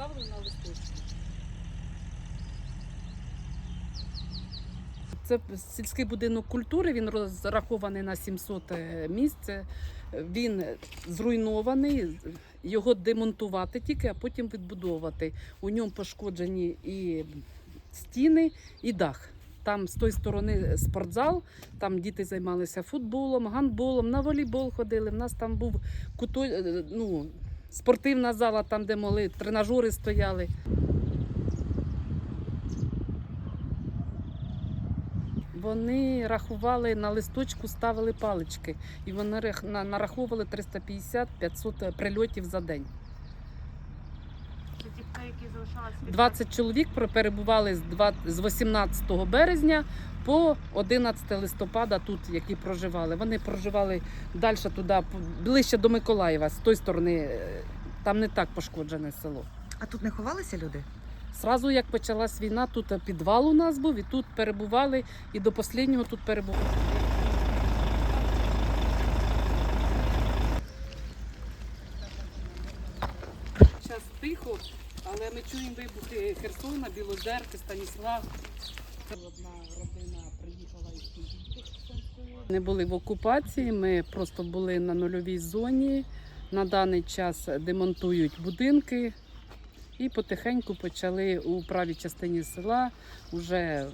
поставили на листочку. Це сільський будинок культури, він розрахований на 700 місць. Він зруйнований, його демонтувати тільки, а потім відбудовувати. У ньому пошкоджені і стіни, і дах. Там з тої сторони спортзал, там діти займалися футболом, гандболом, на волейбол ходили. У нас там був куто, е, ну, спортивна зала, там, де могли, тренажери стояли. Вони рахували на листочку, ставили палички, і вони рах- на- нараховували 350-500 прильотів за день. 20 чоловік перебували з два- з 18 березня по 11 листопада тут, які проживали. Вони проживали далі туди, ближче до Миколаєва, з тої сторони. е, Там не так пошкоджене село. А тут не ховалися люди? Зразу як почалась війна, тут підвал у нас був, і тут перебували, і до останнього тут перебували. Час тихо, але ми чуємо вибухи Херсона, Білозерки, Станіслав. Одна родина приїхала із Херсонської. Не були в окупації, ми просто були на нульовій зоні. На даний час демонтують будинки, і потихеньку почали у правій частині села вже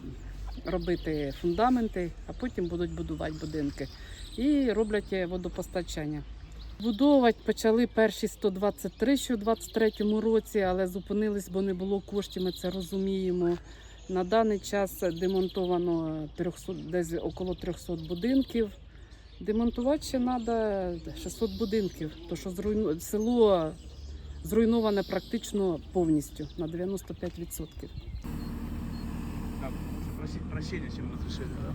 робити фундаменти, а потім будуть будувати будинки. І роблять водопостачання. Будувати почали перші 123 ще у 23-му році, але зупинились, бо не було коштів, ми це розуміємо. На даний час демонтовано 300, десь около 300 будинків. Демонтувати ще треба 600 будинків, тому що зруйну... село зруйноване практично повністю на 95%. Так, чем разрешили, да?